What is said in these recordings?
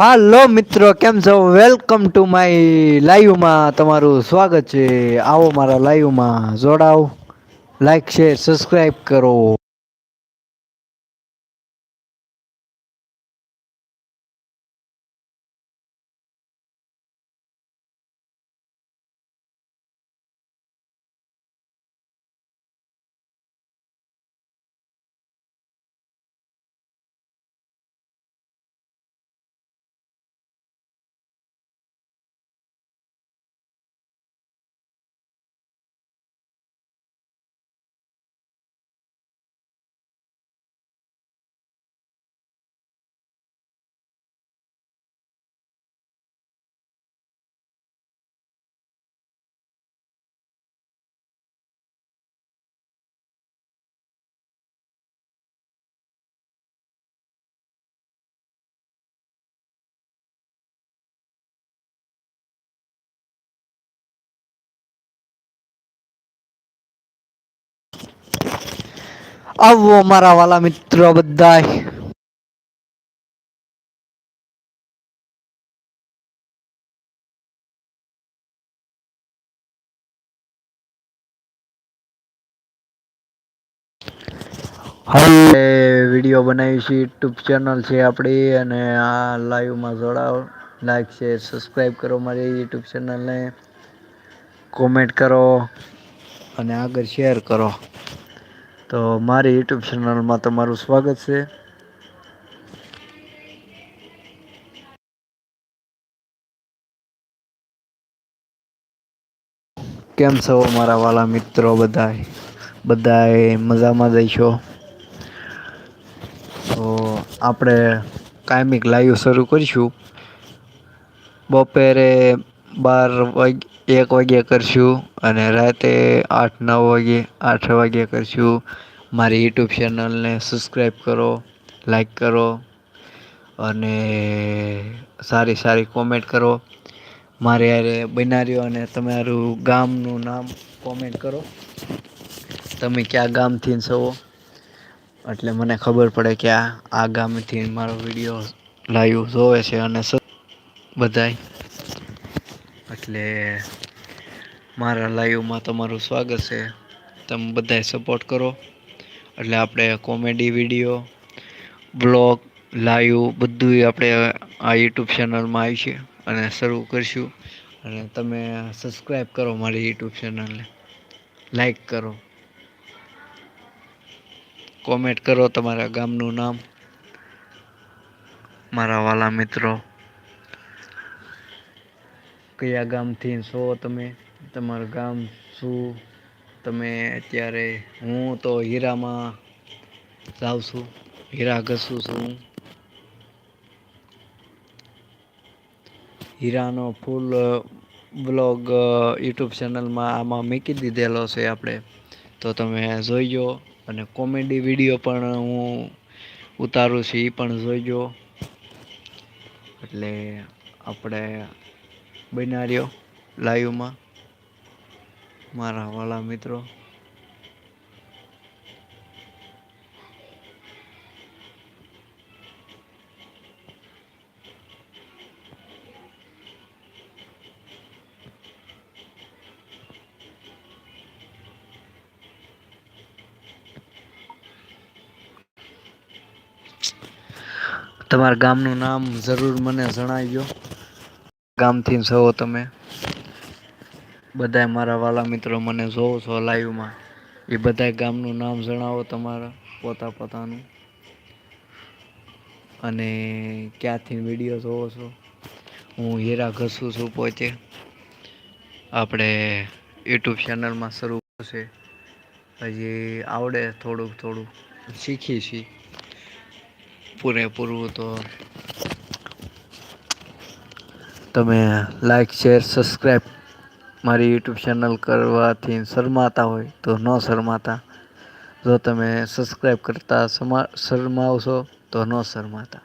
હાલો મિત્રો, કેમ છો? વેલકમ ટુ માય લાઈવમાં તમારું સ્વાગત છે. આવો મારા લાઈવમાં જોડાવ લાઈક શેર સબસ્ક્રાઈબ કરો. આવો મારા વાલા મિત્રો બધાય. હવે વીડિયો બનાવી છે યુટ્યુબ ચેનલ છે આપણી અને આ લાઈવમાં જોડાઓ લાઈક છે સબસ્ક્રાઈબ કરો મારી યુટ્યુબ ચેનલને કોમેન્ટ કરો અને આગળ શેર કરો. તો મારી યુટ્યુબ ચેનલમાં તમારું સ્વાગત છે. કેમ છો મારા વાલા મિત્રો બધા બધાય મજામાં જઈશો તો આપણે કાયમિક લાઈવ શરૂ કરીશું. બપોરે બાર વાગે એક વાગ્યે કરશું અને રાતે આઠ, નવ વાગે, આઠ વાગ્યે કરશું. મારી યુટ્યુબ ચેનલને સબસ્ક્રાઈબ કરો લાઈક કરો અને સારી સારી કોમેન્ટ કરો. મારે યારે બનાર્યો અને તમારું ગામનું નામ કોમેન્ટ કરો. તમે ક્યાં ગામથી છો? એટલે મને ખબર પડે કે આ ગામથી મારો વીડિયો લાઈવ જોવે છે અને બધાય એટલે મારા લાઈવમાં તમારું સ્વાગત છે. તમે બધાએ સપોર્ટ કરો. એટલે આપણે કોમેડી વીડિયો બ્લોગ લાઈવ બધું આપણે આ યુટ્યુબ ચેનલમાં આવી છે અને શરૂ કરીશું. અને તમે સબસ્ક્રાઈબ કરો મારી યુટ્યુબ ચેનલને લાઈક કરો. કોમેન્ટ કરો તમારા ગામનું નામ. મારા વાલા મિત્રો. કયા ગામથી છો તમે? તમારું ગામ શું? તમે અત્યારે હું તો હીરામાં જાઉં છું. હીરા ઘસું છું. હીરાનો ફૂલ બ્લોગ યુટ્યુબ ચેનલમાં આમાં મૂકી દીધેલો છે આપણે. તો તમે જોઈજો અને કોમેડી વીડિયો પણ હું ઉતારું છું એ પણ જોઈજો. એટલે આપણે બન્યા રહ્યો લાઈવમાં. મારા વાલા મિત્રો. તમારા ગામનું નામ જરૂર મને જણાવજો. ગામથી છો તમે? બધા મારા વાલા મિત્રો મને જોવો છો લાઈવમાં એ બધા ગામનું નામ જણાવો તમારા પોતા પોતાનું અને ક્યાંથી વીડિયો જોવો છો? હું હીરા ઘસું છું પોતે. આપણે યુટ્યુબ ચેનલમાં શરૂ છે હજી આવડે થોડુંક થોડુંક. શીખી છીએ પૂરેપૂરું તો તમે લાઈક શેર સબસ્ક્રાઈબ મારી યુટ્યુબ ચેનલ કરવાથી શરમાતા હોય તો ન શરમાતા. જો તમે સબસ્ક્રાઈબ કરતા શરમાવશો તો ન શરમાતા.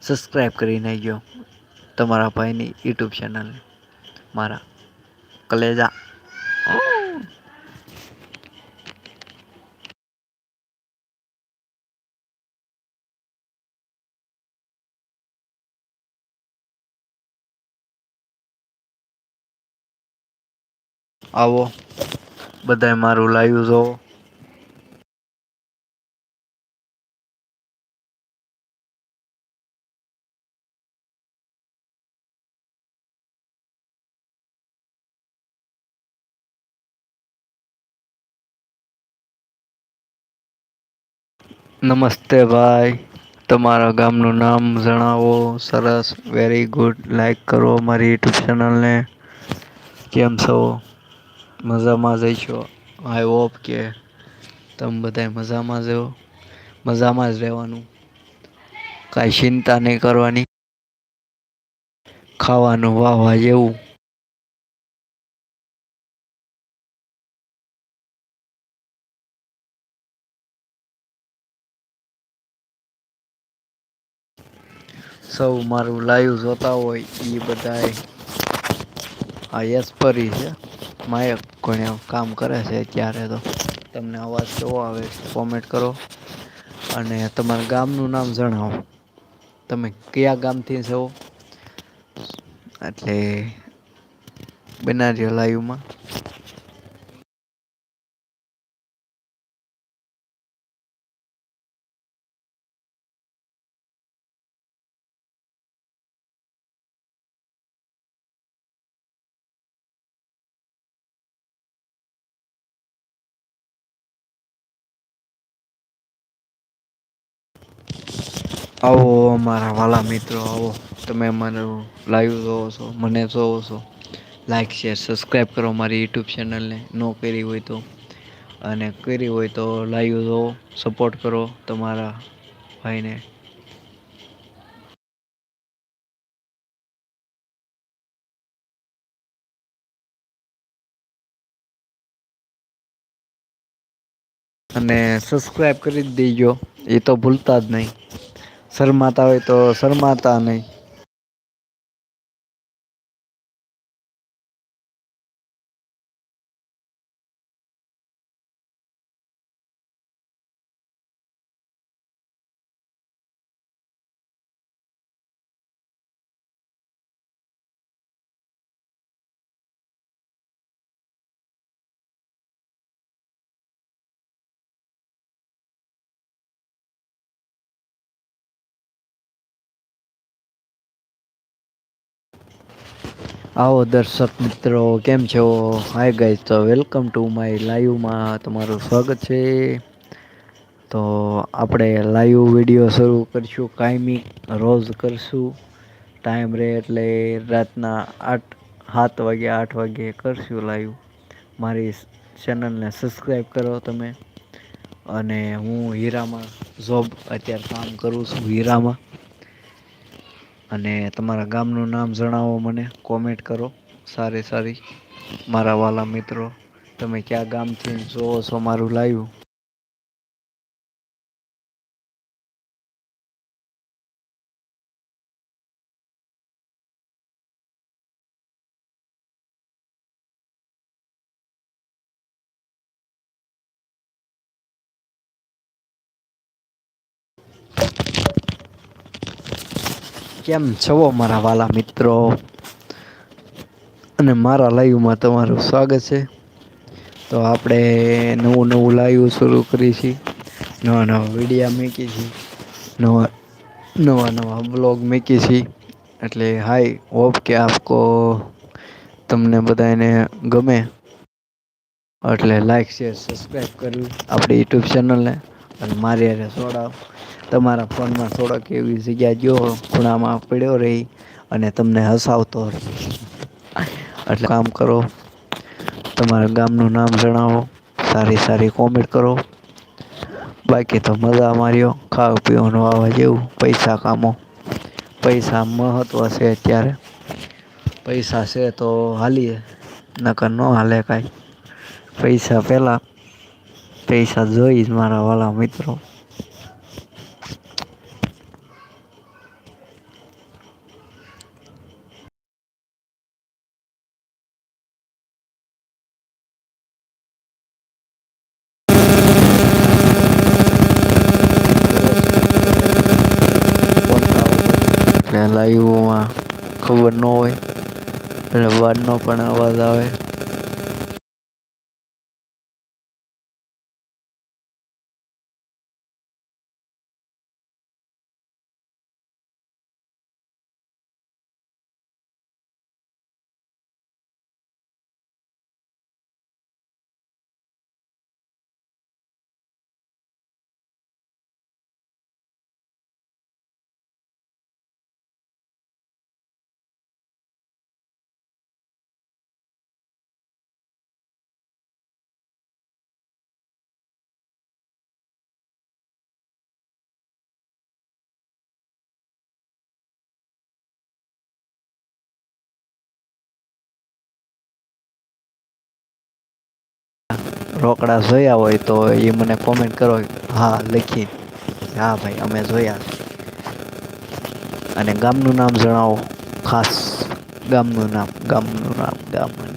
સબસ્ક્રાઈબ કરી નાખજો તમારા ભાઈની યુટ્યુબ ચેનલને મારા કલેજા. આવો. બધાએ મારું લાઈવ જોવો. નમસ્તે ભાઈ. તમારા ગામનું નામ જણાવો. સરસ. વેરી ગુડ લાઈક કરો મારી યુટ્યુબ ચેનલને કેમ છો? મજામાં જઈશો આઈ હોપ કે તમે બધા મજામાં છો મજામાં જ રહેવાનું. કાંઈ ચિંતા નહીં કરવાની. ખાવાનું વાહ એવું સૌ મારું લાઈવ જોતા હોય એ બધાએ આ યશપરી છે. માયક કોને કામ કરે છે અત્યારે તો તમને અવાજ કેવો આવે કોમેન્ટ કરો અને તમારા ગામનું નામ જણાવો. તમે કયા ગામથી છો? એટલે બના રયો લાઈવમાં આવો મારા વાલા મિત્રો, આવો. તમે મારું લાઈવ જોવો છો, મને જોવો છો. લાઈક શેર સબસ્ક્રાઈબ કરો મારી યુટ્યુબ ચેનલને ન. કરી હોય તો. અને કરી હોય તો લાઈવ જોવો સપોર્ટ કરો તમારા ભાઈને. અને સબસ્ક્રાઈબ કરી દેજો, એ તો ભૂલતા જ નહીં. શરમાતા હોય તો શરમાતા નહીં. આવો દર્શક મિત્રો, કેમ છો? હાય ગાઈઝ તો વેલકમ ટુ માય લાઈવમાં તમારું સ્વાગત છે. તો આપણે લાઈવ વીડિયો શરૂ કરીશું. કાયમી રોજ કરશું. ટાઈમ રહે એટલે રાતના આઠ, સાત વાગે, આઠ વાગે કરશું લાઈવ મારી ચેનલને સબસ્ક્રાઈબ કરો તમે. અને હું હીરામાં જોબ અત્યારે કામ કરું છું હીરામાં. અને તમારા ગામનું નામ જણાવો મને કોમેન્ટ કરો. સારી સારી. મારા વાલા મિત્રો, તમે કયા ગામથી જોવો છો મારું લાઈવ કેમ છો મારા વાલા મિત્રો? અને મારા લાઈવમાં તમારું સ્વાગત છે. તો આપણે નવું નવું લાઈવ શરૂ કરી છીએ નવા નવા વિડીયા મૂકી છીએ નવા નવા નવા બ્લોગ મૂકી છીએ એટલે હાય, હોપ કે આપકો તમને બધાને ગમે. એટલે લાઈક શેર સબસ્ક્રાઈબ કરવી આપણી યુટ્યુબ ચેનલને. અને મારી અરે સોડા. તમારા ફોનમાં થોડોક એવી જગ્યા જો ખૂણામાં પડ્યો રહી અને તમને હસાવતો એટલે કામ કરો. તમારા ગામનું નામ જણાવો. સારી સારી કોમેન્ટ કરો. બાકી તો મજા માર્યો. ખાવા પીવાનું આવવા જેવું. પૈસા કામો. પૈસા મહત્વ છે અત્યારે. પૈસા છે તો હાલીએ. નકર ન હાલે કાંઈ. પૈસા પહેલાં પૈસા જોઈશ મારા વાલા મિત્રો લાઈવમાં ખબર ન હોય એટલે વારનો પણ અવાજ આવે રોકડા જોયા હોય તો એ મને કોમેન્ટ કરો. હા લખી હા ભાઈ, અમે જોયા અને ગામનું નામ જણાવો. ખાસ ગામનું નામ ગામનું નામ, ગામનું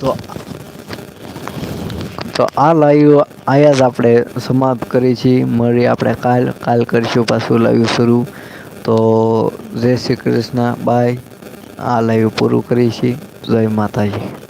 તો તો આ લાઈવ આયા જ આપણે સમાપ્ત કરી છીએ. મળી આપણે કાલ કાલ કરીશું પાછું લાઈવ શરૂ. તો જય શ્રી કૃષ્ણ. બાય આ લાઈવ પૂરું કરી છીએ. જય માતાજી.